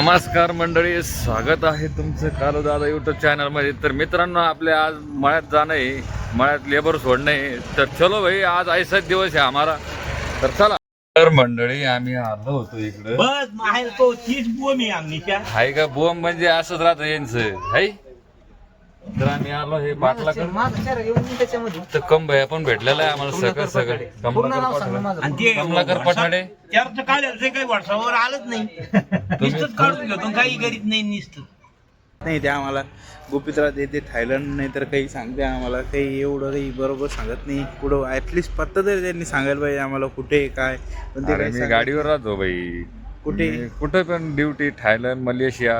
नमस्कार मंडळी स्वागत आहे तुमचं कालो दादा युट्यूब चॅनलमध्ये तर मित्रांनो आपल्या आज मळ्यात जाणं आहे मळ्यात लेबर सोडणं आहे. तर चलो भाई आज ऐसाच दिवस आहे आम्हाला. तर चला. तर मंडळी आम्ही आलो होतो इकडं. बस आहे तो तीच बोम आहे हाय का बोम म्हणजे असंच राहतं यांचं. हाय? तर आम्ही आलो हे पाटलाकडे. माझं चेहरा घेऊन मी त्याच्यामध्ये. तर कंबया पण भेटलेला आहे आम्हाला सगळं सगळं. कमलाकर माझं. आणि ते कमलाकर पठाडे. त्याचं काढायचं काही वर्षावर आलंच नाही. नुसतंच काढून घेतो काही करीत नाही नुसतं. नाही ते आम्हाला येते थायलंड नाही तर काही सांगते आम्हाला. काही एवढं काही बरोबर सांगत नाही. कुठं ऍटलिस्ट पत्ता तरी त्यांनी सांगायला पाहिजे आम्हाला कुठे काय. पण ते अरे काही मी सांगत गाडीवर राहतो बाई कुठे? कुठे पण ड्युटी थायलंड मलेशिया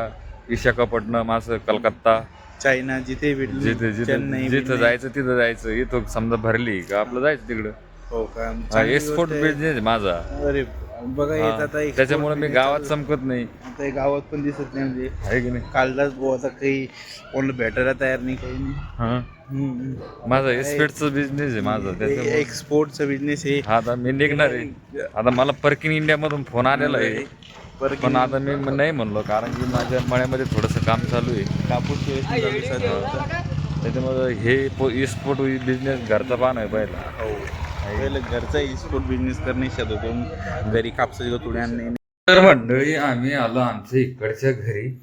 विशाखापट्टनम असं कलकत्ता. चायना जिथे भेटली जिथे जिथे जिथं. जायचं तिथं जायचं. इथं समजा भरली का आपलं जायचं तिकडं. हो का? हा, चांगली एक्सपोर्ट गोष्ट आहे. बिझनेस आहे माझा. अरे बघा येत आता export त्याच्यामुळे मी business गावात चालू- चमकत नाही. आता हे गावात पण दिसत नाही म्हणजे. आहे की नाही? कालदाच भाऊ आता काही कोणाला भेटायला तयार नाही काही नाही. हा. हम्म. माझा एस्पेटचा बिझनेस आहे माझा हे त्याच्यामुळे. एक्सपोर्टचा बिझनेस आहे. हा आता मी निघणार आहे. आता मला पर्किन इंडिया मधून फोन आलेला आहे. पण आता मी म- नाही म्हणलो कारण की माझ्या मळ्यामध्ये थोडंसं काम चालू आहे. कापूस. त्याच्यामुळे हे एक्सपोर्ट बिझनेस घरचा पान आहे पहिला. पहिलं घरचा एक्सपोर्ट बिझनेस करणे शकत घरी कापसाची आणणे तर मंडळी आम्ही आलो आमच्या इकडच्या घरी.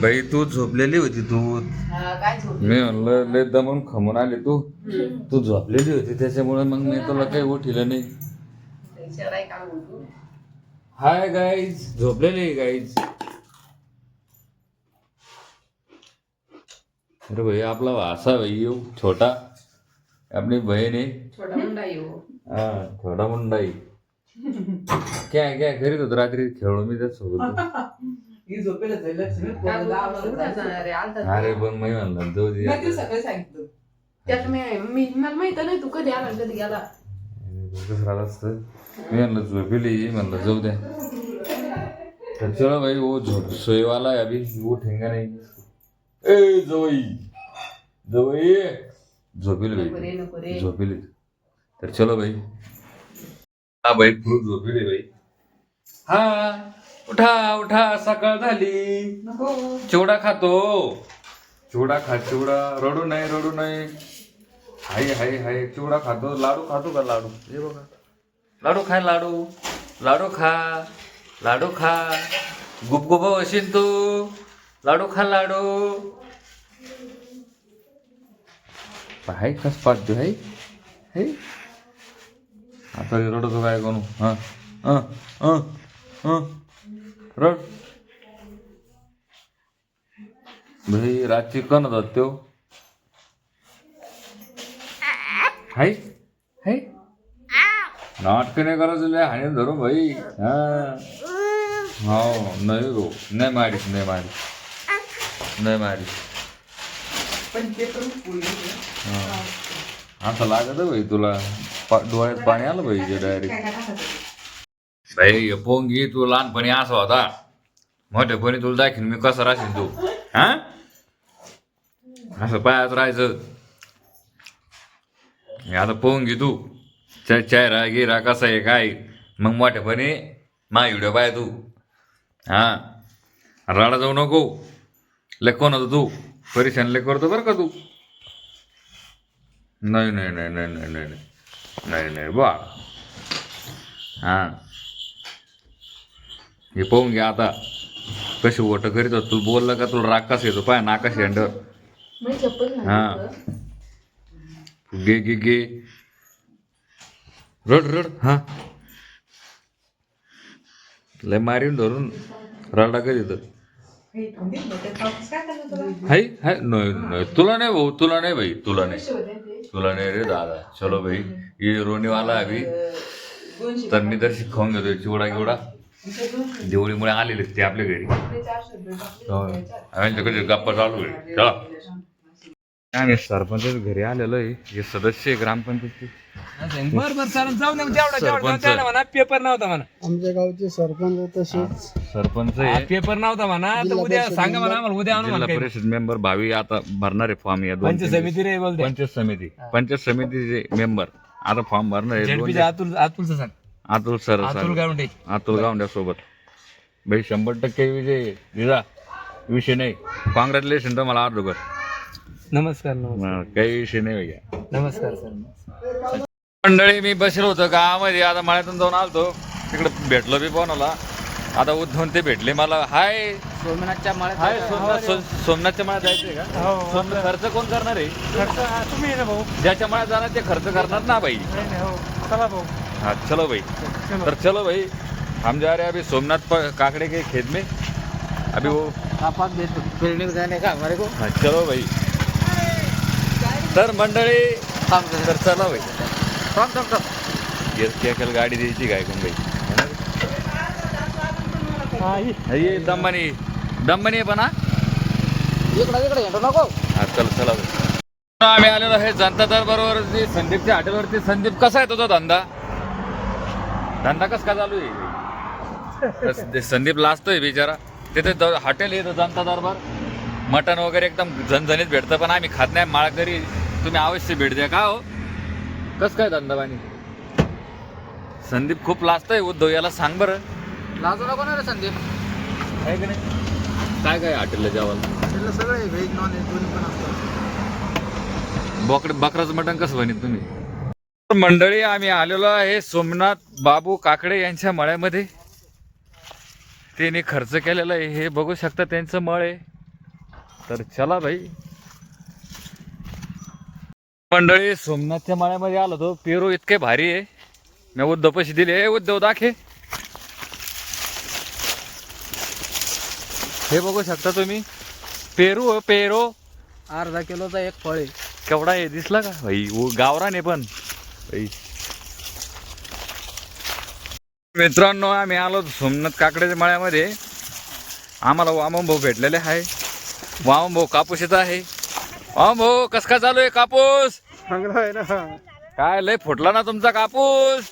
बाई तू झोपलेली होती तू. मी म्हणलं लय दमून खमून आली तू. तू झोपलेली होती त्याच्यामुळे मग मी तुला काही उठिलं नाही. हाय गाईज झोपलेली गाईज अरे भाई आपला वासा भाई येऊ छोटा. अपनी बहन है छोटा मुंडा येऊ हा. थोडा मुंडाई काय काय करीत होतो रात्री खेळलो मी त्याच सोबत. ही आहे, अरे पण मी म्हणलं जाऊ दे सकाळी सांगितलं. त्यात मी मी मला माहीत नाही तू कधी आला कधी गेला. कसं राहत असतं मी म्हणलं झोपेली म्हणलं जाऊ द्या. तर चलो भाई वो झोप सोए वाला है अभी. वो ठेंगा नहीं. ए जवई. जवई. झोपेली रे झोपेली. तर चलो भाई हा भाई खूप झोपेली भाई हा उठा उठा सकाळ झाली. चिवडा खातो. चिवडा खा चिवडा. रडू नाही रडू नाही हाय हाय हाय. चिवडा खातो. लाडू खातो का लाडू? हे बघा. लाडू खाय लाडू. लाडू खा लाडू खा. गुपगुप असेल तू. लाडू खा लाडू. हाय कस पाहतो हाय? हे आता रडतो काय कोण? हां रड. भाई रातची कण होतात त्यो हाय हाय नाटक नाही करायचं लय हाणे धरू भाई। हा। हो नाही गो नाही मारीस नाही मारीस नाही मारीस हा। असं लागत भाई तुला। डोळ्यात पाणी आलं भाई डायरेक्ट भाई पोंगी तू लहानपणी असा होता. मोठ्यापणी तुला दाखीन मी कसं राहशील तू. हा? असं पायात राहायचं. आता पोहून घे तू चा चेहरा गिरा कसा आहे काय मग मोठ्यापणी मा व्हिडिओ पाय तू हा राडा जाऊ नको कोण होतं तू परेशान लय करतो बरं का तू नाही नाही नाही नाही नाही नाही नाही नाही नाही बा हां हे पाहून घ्या आता कशी ओट करीत तुला बोललं का तुला राग कसा येतो पाय नाका शेंडर मी चप्पल हा गे गे गे. रड रड. हा. लय मारीन धरून. रडा करीत हाय हाय. नाही नाही. तुला नाही भाऊ तुला नाही भाई तुला नाही. तुला नाही रे दादा. चलो भाई. ये रोणीवाला अभी तर मी तर शिकवून घेतोय. चिवडा गिवडा. दिवाळीमुळे आलेले ते आपल्या घरी. हो. आमच्याकडे गप्पा चालू आहे. चला. आम्ही सरपंच घरी आलेलो आहे. हे सदस्य आहे ग्रामपंचायतचे. बर बर चालेल. जाऊ सरपंच. तेवढा म्हणा पेपर नव्हता म्हणा. आमच्या गावचे सरपंच तसेच. सरपंच हा, आहे पेपर नव्हता म्हणा. तर उद्या सांगा म्हणा आम्हाला उद्या आणू जिल्हा म्हणा. काही. परिषद मेंबर भावी आता भरणार आहे फॉर्म या दोन समिती रे बोलते पंचायत समिती. पंचायत समितीचे मेंबर आता फॉर्म भरणार आहे दोन झेडपीच्या अतुल अतुलचं सांग. अतुल सर अतुल गावंडे. अतुल गावंड्या सोबत. भाई शंभर टक्के विजय दिला. विषय नाही. कॉंग्रॅच्युलेशन तुम्हाला अगोदर नमस्कार नमस्कार. काही विषय नाही भैया नमस्कार सर. मंडळी मी बसलो होतो गावामध्ये. आता मळ्यातून जाऊन आलतो. तिकडे भेटलो बी कोणाला आता उद्धवून ते भेटले मला. हाय. सोमनाथच्या मळ्यात हाय सोमनाथ. सो- सोमनाथच्या मळ्यात जायचंय का? सोमनाथ खर्च कोण करणार आहे? तुम्ही ना भाऊ. ज्याच्या मळ्यात जाणार ते खर्च करणार ना बाई. हो. चला भाऊ. हाँ चलो भाई तर चलो भाई हम जा रहे हैं अभी सोमनाथ पर काकड़े के खेत में. अभी वो फिरने जाने का? हमारे को हाँ चलो भाई तर मंडळी तर चला भाई येस क्या कल गाडी द्यायची काय हा, ये दमनी. दमनी आहे पण हा? हा चल चला. आम्ही आलेलो आहे जनता दरबारवर संदीपच्या हॉटेलवरती संदीप कसा आहे तुझा धंदा? धंदा कस का चालू आहे? संदीप लाजतोय बिचारा. तिथे हॉटेल येतं जनता दरबार मटण वगैरे एकदम झणझणीत भेटतं पण आम्ही खात नाही. माळकरी तुम्ही अवश्य भेट द्या. का हो? कस काय धंदा पाणी? संदीप खूप लाजतोय उद्धव याला सांग बरं. लाजू नको ना रे संदीप. आहे की नाही? काय काय हॉटेलला जेवायला सगळे व्हेज नॉन व्हेज दोन्ही पण असतात बोकड बकराचं मटण कसं बनित तुम्ही? मंडळी आम्ही आलेलो आहे सोमनाथ बाबू काकडे यांच्या मळ्यामध्ये. त्यांनी खर्च केलेला आहे. हे बघू शकता त्यांचं मळ आहे. तर चला भाई मंडळी. सोमनाथच्या मळ्यामध्ये आलो तो. पेरू इतके भारी आहे. मी उद्धव पैसे दिले. उद्धव दाखे. हे बघू शकता तुम्ही. पेरू हो, पेरू. अर्धा किलोचा एक फळ आहे. केवढा आहे? दिसला का? भाई वो गावरान पण. भाई मित्रांनो आम्ही आलो सोमनाथ काकड्याच्या मळ्यामध्ये. आम्हाला वामन भाऊ भेटलेले आहे. वामन भाऊ कापूस आहे. वामन भाऊ कस काय चालू आहे कापूस? चांगला आहे ना. काय लय फुटला ना तुमचा कापूस?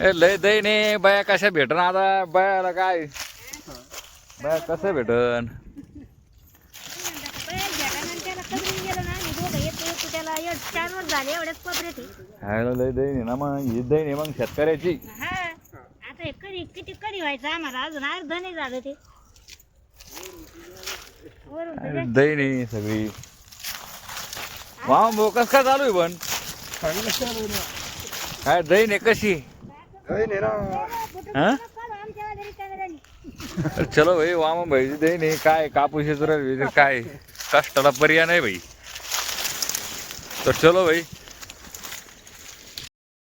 ए लय दही नाही. बाया कशा भेटन आता? बायाला काय? बाया कसं भेटन? खायला लय दही नाही ना मग. ही दही नाही मग शेतकऱ्याची. आता हे कधी किती कधी व्हायचं आम्हाला? अजून अर्ध नाही झालं ते. अरे दही नाही सगळी. वाम भाऊ कस काय चालू आहे पण? काय दही नाही कशी? हा. अरे चलो भाई वाम भाई दही नाही. काय कापूस येतो काय? कष्टाला पर्याय नाही भाई. तर चलो भाई.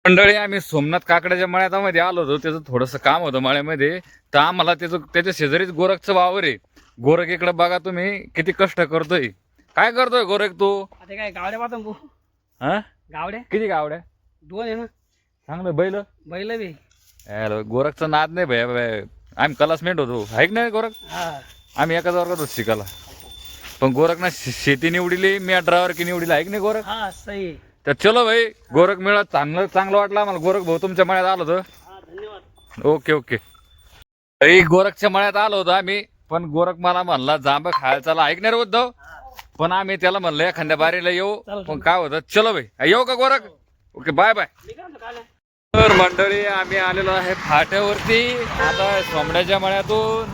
मंडळी आम्ही सोमनाथ काकड्याच्या मळ्यामध्ये आलो होतो. त्याचं थोडंसं काम होतं मळ्यामध्ये. तर आम्हाला त्याचं त्याच्या शेजारीच गोरखचं वावर आहे. गोरख इकडे बघा तुम्ही किती कष्ट करतोय. काय करतोय गोरख तू? आता काय गावड्या पाहतो भाऊ हा? गावड्या? किती गावड्या? दोन आहे ना. चांगलं बैल. बैल बी. यार, गोरखचा नाद नाही भैया भैया. आम्ही क्लासमेट होतो. आहे की नाही गोरख? हा. आम्ही एकाच वर्गात होतो शिकायला. पण गोरख ना शे- शेती निवडली मी ड्रायव्हर की निवडीला आहे की नाही गोरख? हा सही. आहे. तर चलो भाई गोरख मिळत चांगलं चांगलं वाटलं आम्हाला. गोरख भाऊ तुमच्या मळ्यात आलो होतं. Okay okay. तरी गोरखच्या मळ्यात आलो होतो आम्ही. पण गोरख मला म्हणला जांब खायला चला. ऐकणार उद्धव. पण आम्ही त्याला म्हणलं एखाद्या बारीला येऊ. पण काय होतं? चलो भाई येऊ का गोरख? ओके बाय बाय तर मंडळी आम्ही आलेलो आहे फाट्यावरती. आता सोमड्याच्या मळ्यातून.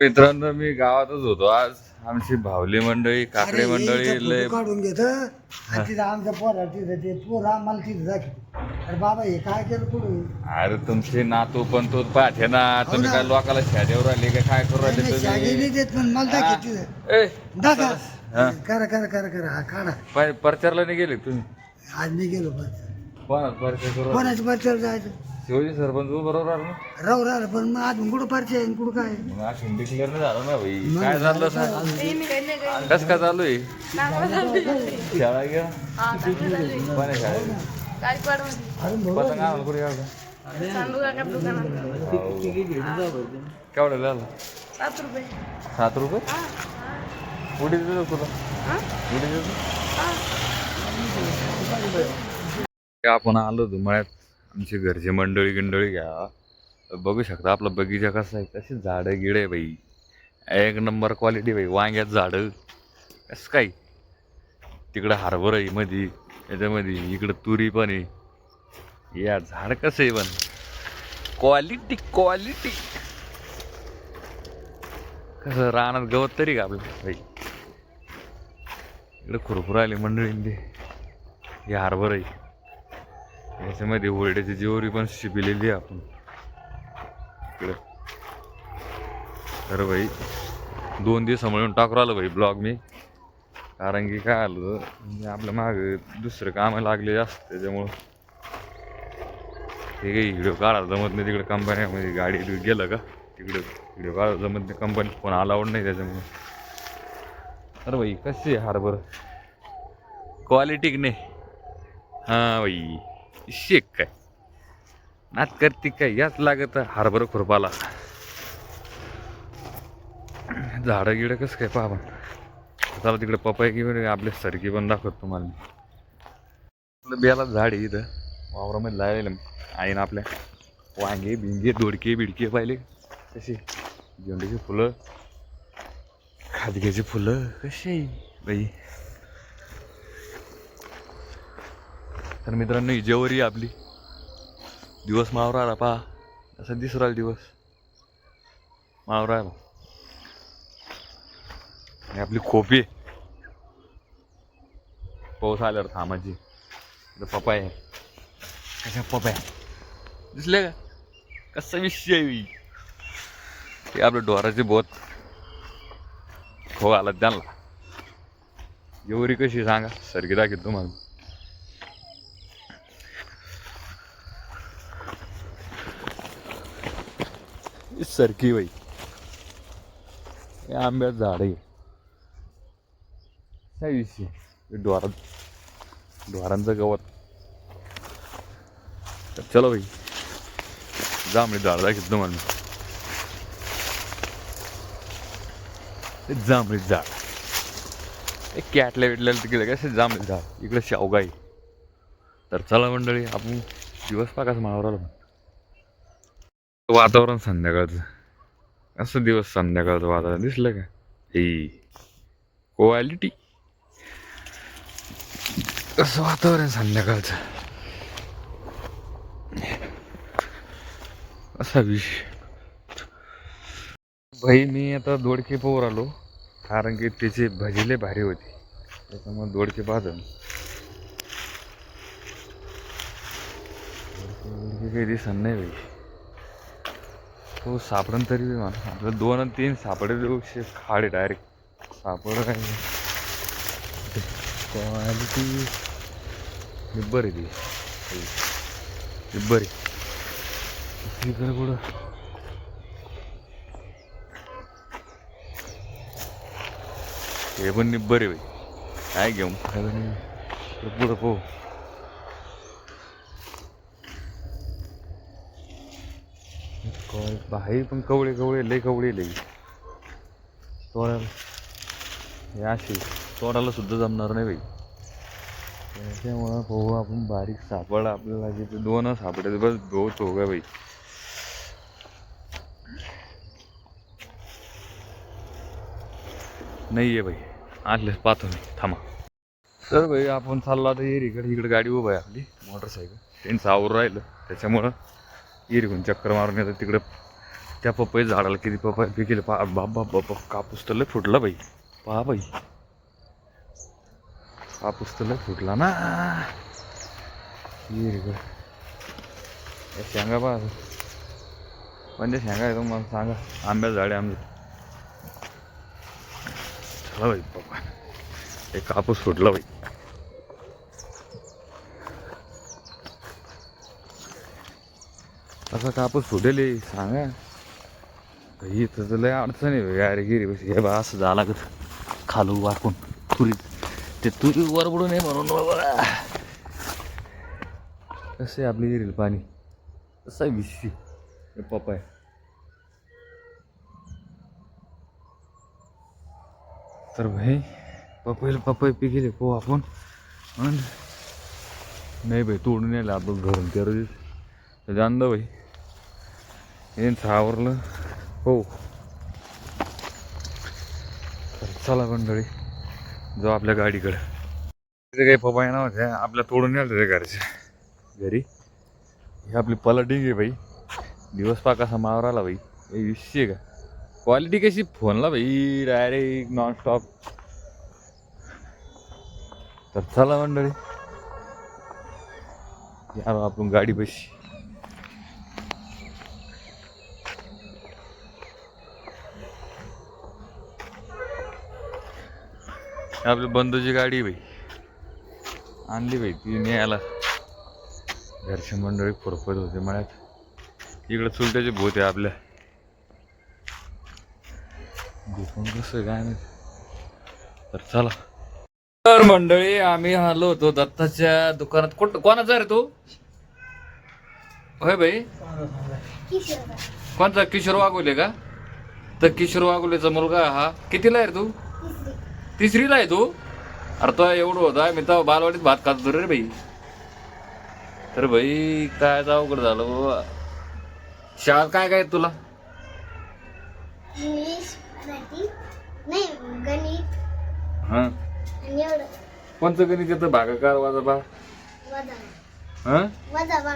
मित्रांनो मी गावातच होतो आज. आमची भावली मंडळी काकडे मंडळी लय काढून घेत आणि तिथं आमच्या पोरा तिथं ते पोर आम्हाला तिथं दाखव. अरे बाबा हे काय केलं पुढे अरे तुमचे नातू पण तो पाठे ना. तुम्ही काय लोकाला शादेवर आले का काय करू राहिले नाही तुम्ही? देत पण मला दाखव तिथं. ए, दाखव. हा. करा करा करा करा. हा काढा. पाय- परचारला नाही गेले तुम्ही? आज मी गेलो पण कोणाच परिचय करू कोणाच्या जायचं? शिवाजी सरपंच बरोबर आलो ना? राहू राहिलं पण मग आज कुठं परिचय आहे कुठं काय? मग अशी डिक्लेअर नाही झालं ना भाई. काय झालं सांग कस काय चालू आहे? शाळा पतंग आम्हाला कुठे यावं केवढं झालं सात रुपये. उडी देतो तुला? उडी देतो आपण आलो होतो मळ्यात. आमची घरची मंडळी गिंडळी घ्या. बघू शकता आपला बगीचा कसा आहे तशी झाडं गिडे बाई. एक नंबर क्वालिटी बाई वांग्यात झाडं. कसं काय? तिकडं हार्बर आहे मधी याच्यामध्ये इकडं तुरी पण आहे. या झाड कसं आहे पण. क्वालिटी क्वालिटी कसं रानात गवत तरी का आपलं? बाई. इकडं खुरखुर आली मंडळींनी हे हार्बर आहे. याच्यामध्ये होरड्याची जेवरी पण शिपिलेली आहे आपण. इकडं. तर भाई दोन दिवस म्हणून टाकू आलो भाई ब्लॉग मी. कारण की काय आलं आपलं आपल्या दुसरं काम लागले जास्त त्याच्यामुळं. ते काही व्हिडिओ काढायला जमत नाही तिकडे कंपन्यामध्ये गाडी गेलं का? तिकडे व्हिडिओ काढायला जमत नाही. कंपनी फोन अलाउड नाही त्याच्यामुळं. अरे भाई कशी आहे हार्बर क्वालिटी नाही? हां भाई शेक काय? नात करते काय? याच लागत हार्बर खुरपाला. झाडं गिडं कसं काय पाहा पण चला तिकडे पपाय की आपले सरकी पण दाखवतो तुम्हाला मी. आपलं बेला झाड आहे इथं. वावरामध्ये लावलेलं आईनं आपल्या वांगे बिंगे दोडके बिडके पाहिले. कसे झेंडूची फुलं. खादग्याची फुलं. कशी? आहे बाई. तर मित्रांनो ही आपली. दिवस मावरा आला पहा. असं दिसू राहिला दिवस. मावरा आला आणि आपली खोपी. पाऊस आल्यावर थांबाची पपा पपाय आहे. कशा पपाय? दिसले का? कसा विषय ते आपलं डोराचे बोत खो आला त्यांना. एवढी कशी सांगा? सरकी दाखील तुम्हाला ही सरकी बाई. हे आंब्यात झाड आहे. काय विषय? हे डोरात डोरांचं गवत. तर चलो भाई जांभळी झाड दाखवत तुम्हाला मी. ते जांभळी झाड. एक कॅटल्या भेटल्या तिकडे कसे जांभळी झाड. इकडे शावगाई तर चला मंडळी आपण दिवस पाकाच मावराला वातावरण संध्याकाळचं. असं दिवस संध्याकाळचं वातावरण दिसलं का? हे. क्वालिटी. असं वातावरण संध्याकाळचं. असा विषय. भाई मी आता दोडके पोवर आलो. कारण की त्याचे भजीले भारी होते. त्याच्यामुळे दोडके भाजन काही दिसत नाही भाई. तो सापडन तरी बी मला आपलं दोन आणि तीन सापडे शे खाडे डायरेक्ट सापड काय? क्वालिटी निब्बर आहे ती. निब्बर आहे तिकडे कुठं? हे पण निब्बर आहे बाई. काय घेऊन फायदा नाही पुढं पाहू? बाहेर पण कवळे कवळे लय कवळे लई तोडायला हे असे तोडायला सुद्धा जमणार नाही बाई. त्याच्यामुळं भाऊ आपण बारीक सापड आपल्याला जिथे दोन सापडे बस बहुत हो गा बाई. नाही आहे बाई. आलेच पाहतो मी. थांबा. तर भाई आपण चाललो आता एरीकडे. इकडे गाडी उभा आहे आपली. मोटरसायकल. त्यांचं आवर राहिलं. त्याच्यामुळं एरीकडून चक्कर मारून येतं तिकडं. त्या पपई झाडाला किती पपई पिकेल पा बा बाबा कापूस तर लय फुटला बाई. पहा बाई. कापूस तर लय फुटला ना. एरीकडे शेंगा पहा. म्हणजे शेंगा आहे हो मला सांगा. आंब्या झाडे आमचं. चला बाई बाबा एक कापूस फुटला बाई. असा कापूस फुटेल हे, सांगा. इथं तर लय अडचण आहे गाडी गिरी बशी. हे बा असं झाला लागत. खालू वाकून. तुरीत ते तुरी वरगडून आहे म्हणून बाबा कसे आपली गिरील पाणी? कसा विषय हे पपाय तर भाई पपईला पपई पिकेले पो आपण. नाही भाई तोडून यायला आपण घरून तेरा दिवस. जाणलं भाई. यांचं आवरलं हो. तर चला मंडळी जाऊ आपल्या गाडीकडे. तिथे काही पपाया होते आपल्या तोडून नेलं रे घरचे. घरी. ही आपली पलटिंग आहे भाई दिवस पा कसा मावर आला भाई हे विषय का? क्वालिटी कशी? फोनला भाई डायरेक्ट नॉनस्टॉप तर चला मंडळी. यार आपण गाडी बशी आपली बंधूची गाडी आहे भाई आणली भाई ती न्यायला. घरच्या मंडळी फुरफत होते मळ्यात इकडं चुलट्याचे भूत आहे आपल्या. दुकान कसं काय नाही तर चला. तर मंडळी आम्ही आलो होतो दत्ताच्या दुकानात. कोण कोणाचा रे तू? होय भाई कोणता किशोर वागोले का? तर किशोर वागोलेचा मुलगा हा. कितीला आहे रे तू? तिसरीला आहे तू? अरे तो एवढं होता मी तर बालवाडीत भात खात होतो रे भाई तर भाई काय अवघड झालं बाबा. शाळा काय काय तुला? हा. कोणतं गणित येतं? भागाकार वजाबा वजा हा? वजा बा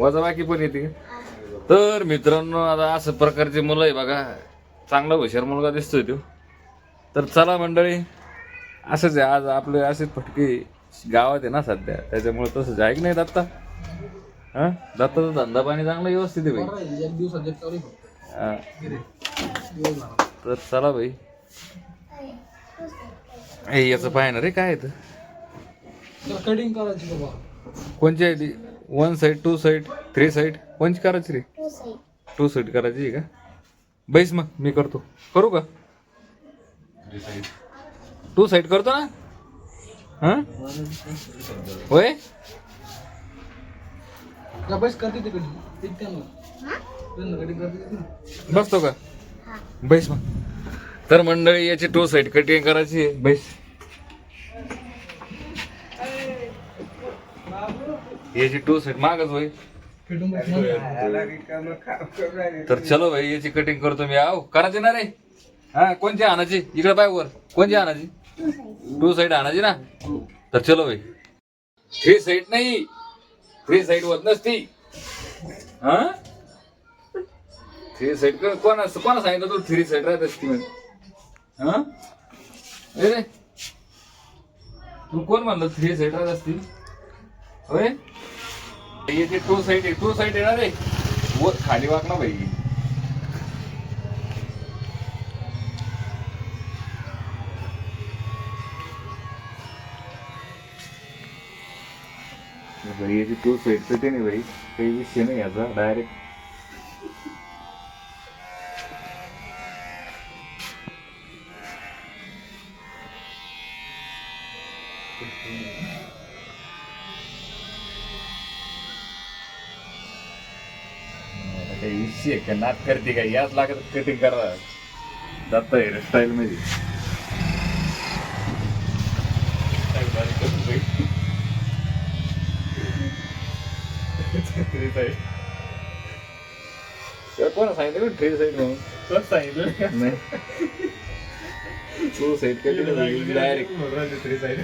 वजाबाकी पण येते? तर मित्रांनो आता असं प्रकारचे मुलं आहे बघा. चांगला हुशार मुलगा दिसतोय तो. तर चला मंडळी असंच आहे आज आपले असेच फटके गावात आहे ना सध्या त्याच्यामुळे तसंच आहे. की नाही दत्ता. हा? दत्ताचा धंदा पाणी चांगला व्यवस्थित आहे भाई. हा. तर चला भाई. ए याचं पाय ना रे काय कटिंग करायची बाबा. कोणची आहे ती? One side two side three side कोणची करायची रे? टू साईड करायची आहे का? बैस मग मी करतो. करू का? टू साईड करतो ना? हा? होय? का बस करते ते कटिंग ते त्यांना त्यांना कटिंग करते ते ना. बसतो का? बैस मग. तर मंडळी याची टू साईड कटिंग करायची आहे. बैस. याची टू साईड मागच होय. तर चलो भाई याची कटिंग करतो मी. आहो करायची ना रे? हा कोणची आणायची? इकडे पाय वर. कोणची आणायची? टू साईड आणायची ना? तर चलो भाई थ्री साईड नाही. थ्री साईड होत नसती. हा? थ्री साईड कोणा कोणा सांगितलं तू थ्री साईड राहत असती? हा? रे. तू कोण म्हणलं थ्री साईड राहत असती? होय? टू साईड टू साईड येणार रे. वर खाली ना भाई भाई याची टू साईड ते नाही भाई काही विषय नाही याचा डायरेक्ट काही विषय का? नात करते का? याच लागत कटिंग करा जात स्टाईल मध्ये. Three side. त्याला कोणा सांगितलं थ्री साईड म्हणून कोण सांगितलं नाही two side cutting direct three side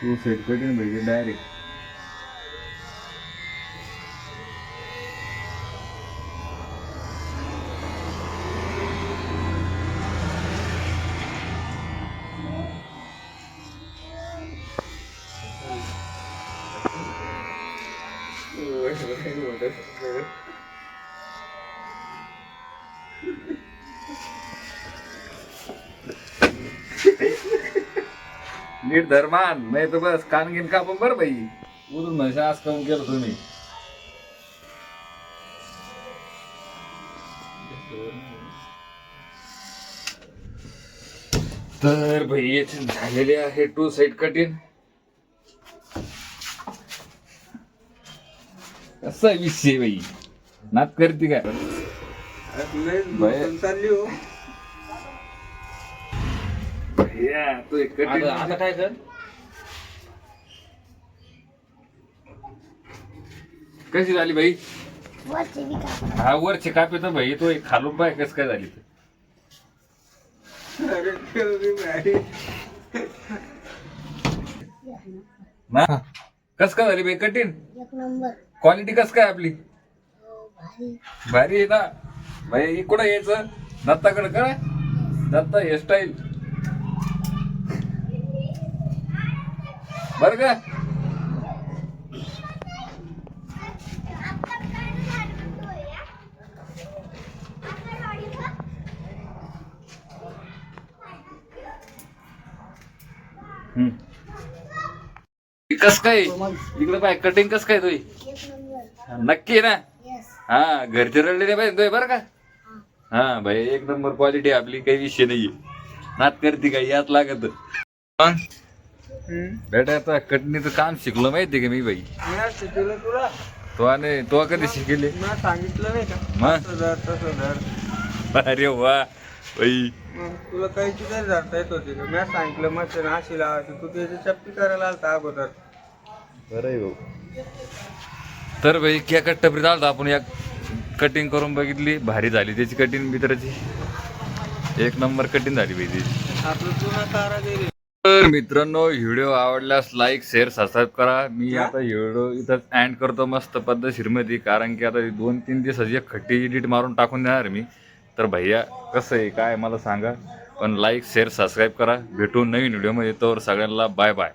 two side cutting पाहिजे डायरेक्ट नीट धर्मान नाही तर बस कान घेऊन कापून बरं बाई उदून म्हणजे आज काऊन केलं तुम्ही। तर भाई झालेले आहे टू साईड कटिंग कसा विषय बाई नात करते काय? तू एक कटिंग आता काय कर कशी झाली बाई? वरचे बी का हा वरचे कापे तर भाई तो एक खालून पाय कस काय झाली तर? ना? कस काय झाली भाई कठीण? एक नंबर. क्वालिटी कस काय आपली? भारी. भारी आहे ना? भाई इकडं यायचं. दत्ताकडे काय दत्ता हेअरस्टाईल बर का? कस काय? इकडे पाय कटिंग कस काय तुझी? नक्की ना? हा घरचे रडले नाही पाहिजे बरं का? हा भाई एक नंबर क्वालिटी आपली काही विषय नाहीये. नात करते काय यात लागत. बेटा आता कटणीचं काम शिकलो माहिती का मी बाई? शिकवलं तुला. तो आणि तो कधी शिकेले मी सांगितलं नाही का? मग? तसं धर तसं धर. अरे वा बाई. मग तुला काही तरी धरता येत होती का? मी सांगितलं मस्त अशी लावायची. तू त्याची चप्पी करायला आलता अगोदर. तर भाई क्या कट्टपरी झालं आपण या कटिंग करून बघितली. भारी झाली त्याची कटिंग मित्राची. एक नंबर कटिंग झाली भाई त्याची. आपलं तुला कारागिरी तर मित्रांनो व्हिडिओ आवडल्यास लाईक शेअर सबस्क्राईब करा. मी आता व्हिडिओ इथंच एंड करतो मस्त पद्धतशीरमध्ये कारण की आता दोन तीन दिवसाची एक खट्टी एडिट मारून टाकून देणार मी. तर भैया कसं आहे काय मला सांगा. पण लाईक शेअर सबस्क्राईब करा. भेटू नवीन व्हिडिओमध्ये तर सगळ्यांना बाय बाय